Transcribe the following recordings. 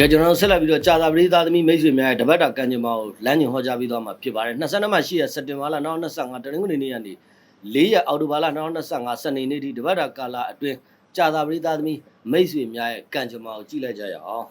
ကဲကျွန်တော်တို့ဆက်လက်ပြီးတော့ကြာသာပရိသတ်သမီးမိတ်ဆွေများရဲ့တပတ်တာကံကြမ္မာကိုလမ်းညွှန်ဟောကြားပေးသွားမှာဖြစ်ပါတယ်22မှ8ရက်စက်တင်ဘာလ2025တနင်္ဂနွေနေ့ကနေ4ရက်အောက်တိုဘာလ2025စနေနေ့ထိတပတ်တာကာလအတွင်းကြာသာပရိသတ်သမီးမိတ်ဆွေများရဲ့ကံကြမ္မာကိုကြည့်လိုက်ကြရအောင်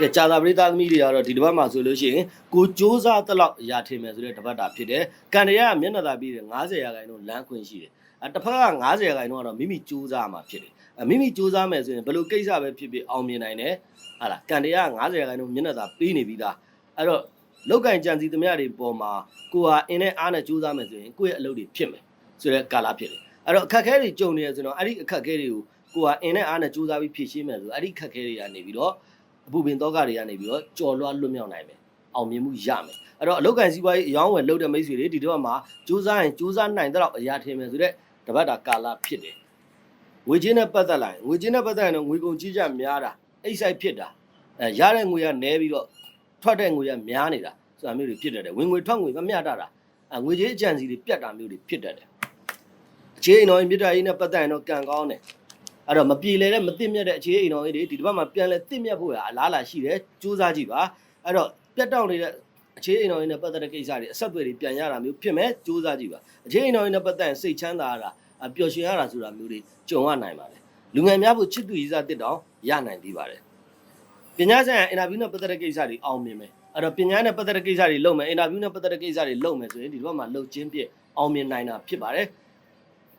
ကဲကြာသာပရိသတ်သမီးတွေကတော့ဒီတပတ်မှာဆိုလို့ရှိရင်ကိုစ조사တလောက်အရာထင်မယ်ဆိုတဲ့တပတ်တာဖြစ်တယ်ကံတရားကမျက်နှာသာပြီးတယ်90ရာခိုင်နှုန်းလမ်းခွင့်ရှိတယ်အဲတစ်ဖက်က90ရာခိုင်နှုန်းကတော့မိမိစူးစမ်းမှာဖြစ်တယ်အဲမိမိစူးစမ်းမယ်ဆိုရင်ဘယ်လိုကိစ္စပဲဖြစ်ဖြစ်အောင်မြင်နိုင်တယ်ဟာလားကံတရားက90ရာခိုင်နှုန်းမျက်နှာသာပေးနေပြီးသားအဲ့တော့လောက်ကင်ကြံစီသမျှတွေပေါ်မှာကိုဟာအင်းနဲ့အားနဲ့စူးစမ်းမယ်ဆိုရင်ကိုယ့်ရဲ့အလုပ်တွေဖြစ်မယ်ဆိုတဲ့ကာလဖြစ်တယ်အဲ့တော့အခက်အခဲတွေကြုံနေရဆိုတော့အဲ့ဒီအခက်အခဲတွေကိုကိုဟာအင်းနဲ့အားနဲ့စူးစမ်းပြီးဖြေရှင်းမယ်ဆိုအဲ့ဒီအခက်အခဲတွေကနေပြီးတော့ အပူပင်တော့ကတွေကနေပြီးတော့ကြော်လွှားလွတ်မြောက်နိုင်မယ်အောင်မြင်မှုရမယ်အဲ့တော့အလောက်ကန်စီးပွားရေးအယောင်းဝယ်လုပ်တဲ့မိတ်ဆွေတွေဒီတော့မှစူးစမ်းရင်စူးစမ်းနိုင်တော့အရာထင်မယ်ဆိုတဲ့တပတ်တာကာလဖြစ်တယ်ငွေချင်းနဲ့ပတ်သက်လာရင်ငွေချင်းနဲ့ပတ်သက်ရင်တော့ငွေကုန်ကြီးကြများတာအိတ်ဆိုင်ဖြစ်တာအဲရတဲ့ငွေကနည်းပြီးတော့ထွက်တဲ့ငွေကများနေတာဆိုတာမျိုးတွေဖြစ်တတ်တယ်ဝင်ငွေထွက်ငွေမမျှတတာအဲငွေကြီးအကြံစီတွေပြတ်တာမျိုးတွေဖြစ်တတ်တယ်အခြေအိမ်တော်မြစ်တာကြီးနဲ့ပတ်သက်ရင်တော့ကံကောင်းတယ် အဲ့တော့မပြေလဲတဲ့မသိမြတ်တဲ့အခြေအိမ်တော်ကြီးတွေဒီတစ်ပတ်မှာပြန်လဲသိမြတ်ဖို့ရအလားလာရှိတယ်စူးစမ်းကြည့်ပါအဲ့တော့ပြတ်တောက်နေတဲ့အခြေအိမ်တော်ကြီးနဲ့ပတ်သက်တဲ့ကိစ္စတွေအဆက်အသွယ်တွေပြန်ရတာမျိုးဖြစ်မဲ့စူးစမ်းကြည့်ပါအခြေအိမ်တော်ကြီးနဲ့ပတ်သက်ရင်စိတ်ချမ်းသာရတာအပျော်ရွှင်ရတာဆိုတာမျိုးတွေကြုံရနိုင်ပါတယ်လူငယ်များဖို့ချစ်သူရည်စားတစ်တောင်ရနိုင်သေးပါတယ်ပညာဆိုင်ရာအင်တာဗျူးနဲ့ပတ်သက်တဲ့ကိစ္စတွေအောင်မြင်မယ်အဲ့တော့ပညာနဲ့ပတ်သက်တဲ့ကိစ္စတွေလုပ်မယ်အင်တာဗျူးနဲ့ပတ်သက်တဲ့ကိစ္စတွေလုပ်မယ်ဆိုရင်ဒီဘက်မှာလှုပ်ချင်းပြည့်အောင်မြင်နိုင်တာဖြစ်ပါတယ်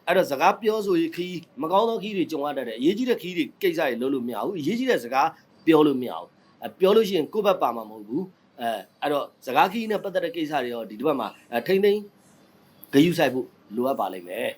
အဲ့တော့စကားပြောဆိုရေးခီးမကောင်းသောခီးတွေကြုံရတတ်တယ်အရေးကြီးတဲ့ခီးတွေကိစ္စတွေလုပ်လို့မရဘူးအရေးကြီးတဲ့စကားပြောလို့မရဘူးအဲပြောလို့ရှိရင်ကိုယ့်ဘက်ပါမှာမဟုတ်ဘူးအဲအဲ့တော့စကားခီးနဲ့ပတ်သက်တဲ့ကိစ္စတွေရောဒီတစ်ပတ်မှာအဲထိမ့်သိမ့်ဂရုစိုက်ဖို့လိုအပ်ပါလိမ့်မယ်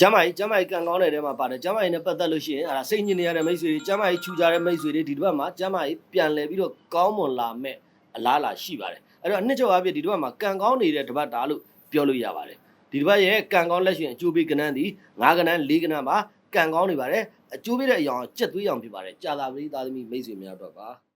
ကျမကြီးကျမကြီးကံကောင်းတဲ့တဲမှာပါတယ်ကျမကြီးနဲ့ပတ်သက်လို့ရှိရင်အဲ့ဒါစိတ်ညစ်နေရတဲ့မိတ်ဆွေတွေကျမကြီးခြူကြတဲ့မိတ်ဆွေတွေဒီတစ်ပတ်မှာကျမကြီးပြန်လဲပြီးတော့ကောင်းမွန်လာမဲ့အလားအလာရှိပါတယ်အဲ့တော့အနှစ်ချုပ်အပြည့်ဒီတစ်ပတ်မှာကံကောင်းနေတဲ့တစ်ပတ်တာလို့ ပြောလို့ရပါတယ်ဒီတစ်ပတ်ရဲ့ကံကောင်းလက်ရှင်အကျိုးပေးကဏ္ဍသည်၅ကဏ္ဍ၄ကဏ္ဍမှာကံကောင်းနေပါတယ်အကျိုးပေးတဲ့အရာကြက်သွေးရောင်ဖြစ်ပါတယ်ကြာသာပရိသသမီမိတ်ဆွေများတော့ပါ